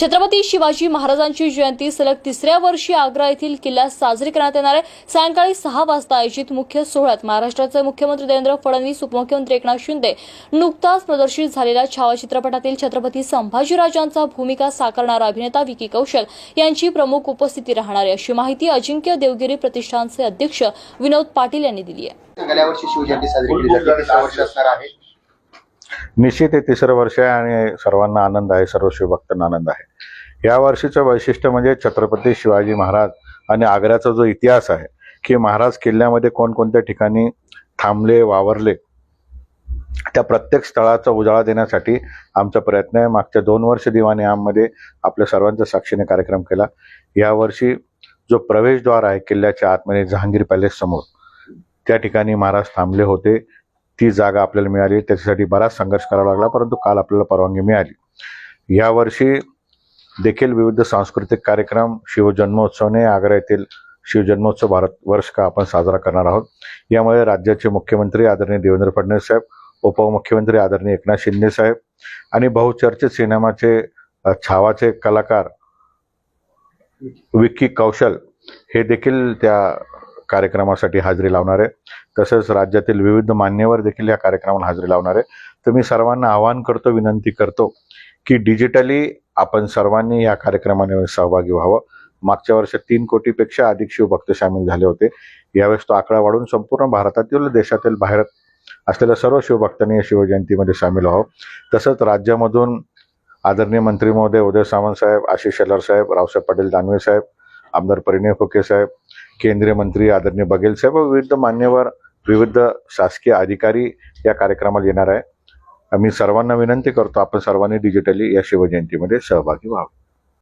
छत्रपती शिवाजी महाराजांची जयंती सलग तिसऱ्या वर्षी आग्रा येथील किल्ल्यात साजरी करण्यात येणार आहे. सायंकाळी सहा वाजता आयोजित मुख्य सोहळ्यात महाराष्ट्राचे मुख्यमंत्री देवेंद्र फडणवीस उपमुख्यमंत्री एकनाथ शिंदे नुकताच प्रदर्शित झालेल्या छावा चित्रपटातील छत्रपती संभाजीराजांचा भूमिका साकारणारा अभिनेता विकी कौशल यांची प्रमुख उपस्थिती राहणार आहे. अशी माहिती अजिंक्य देवगिरी प्रतिष्ठानचे अध्यक्ष विनोद पाटील यांनी दिली आहे. गेल्या वर्षी शिवजयंती साजरी केली जाते. तिसरं वर्ष असणार आहे. निश्चित हे तिसरं वर्ष आहे आणि सर्वांना आनंद आहे सर्व शिवभक्तांना आनंद आहे. या वर्षीचं वैशिष्ट्य म्हणजे छत्रपती शिवाजी महाराज आणि आग्र्याचा जो इतिहास आहे की महाराज किल्ल्यामध्ये कोणकोणत्या ठिकाणी थांबले वावरले त्या प्रत्येक स्थळाचा उजाळा देण्यासाठी आमचा प्रयत्न आहे. मागच्या दोन वर्ष दिवाणी आममध्ये आपल्या सर्वांच्या साक्षीने कार्यक्रम केला. यावर्षी जो प्रवेशद्वार आहे किल्ल्याच्या आतमध्ये जहांगीर पॅलेस समोर त्या ठिकाणी महाराज थांबले होते. ती जागा आपल्याला मिळाली. त्याच्यासाठी बराच संघर्ष करावा लागला परंतु काल आपल्याला परवानगी मिळाली. यावर्षी देखील विविध सांस्कृतिक कार्यक्रम शिवजन्मोत्सवने आग्रा येथील शिवजन्मोत्सव भारत वर्ष का आपण साजरा करणार आहोत. यामुळे राज्याचे मुख्यमंत्री आदरणीय देवेंद्र फडणवीस साहेब उपमुख्यमंत्री आदरणीय एकनाथ शिंदे साहेब आणि बहुचर्चित सिनेमाचे छावाचे कलाकार विक्की कौशल हे देखील त्या कार्यक्रमासाठी हजेरी लावणार आहे. तसंच राज्यातील विविध मान्यवर देखील या कार्यक्रमाला हजेरी लावणार आहे. तर मी सर्वांना आवाहन करतो विनंती करतो की डिजिटली आपण सर्वांनी या कार्यक्रमाने सहभागी व्हावं. मागच्या वर्षात तीन कोटीपेक्षा अधिक शिवभक्त सामील झाले होते. यावेळेस तो आकडा वाढून संपूर्ण भारतातील देशातील बाहेर असलेल्या सर्व शिवभक्तांनी या शिवजयंतीमध्ये सामील व्हावं. तसंच राज्यामधून आदरणीय मंत्री महोदय उदय सामंत साहेब आशिष शेलार साहेब रावसाहेब पाटील दानवे साहेब आमदार परिणय फुके साहेब केंद्रीय मंत्री आदरणीय बघेल साहेब व विविध मान्यवर विविध शासकीय अधिकारी या कार्यक्रमाला येणार आहे. आम्ही सर्वांना विनंती करतो आपण सर्वांनी डिजिटली या शिवजयंतीमध्ये सहभागी व्हावं.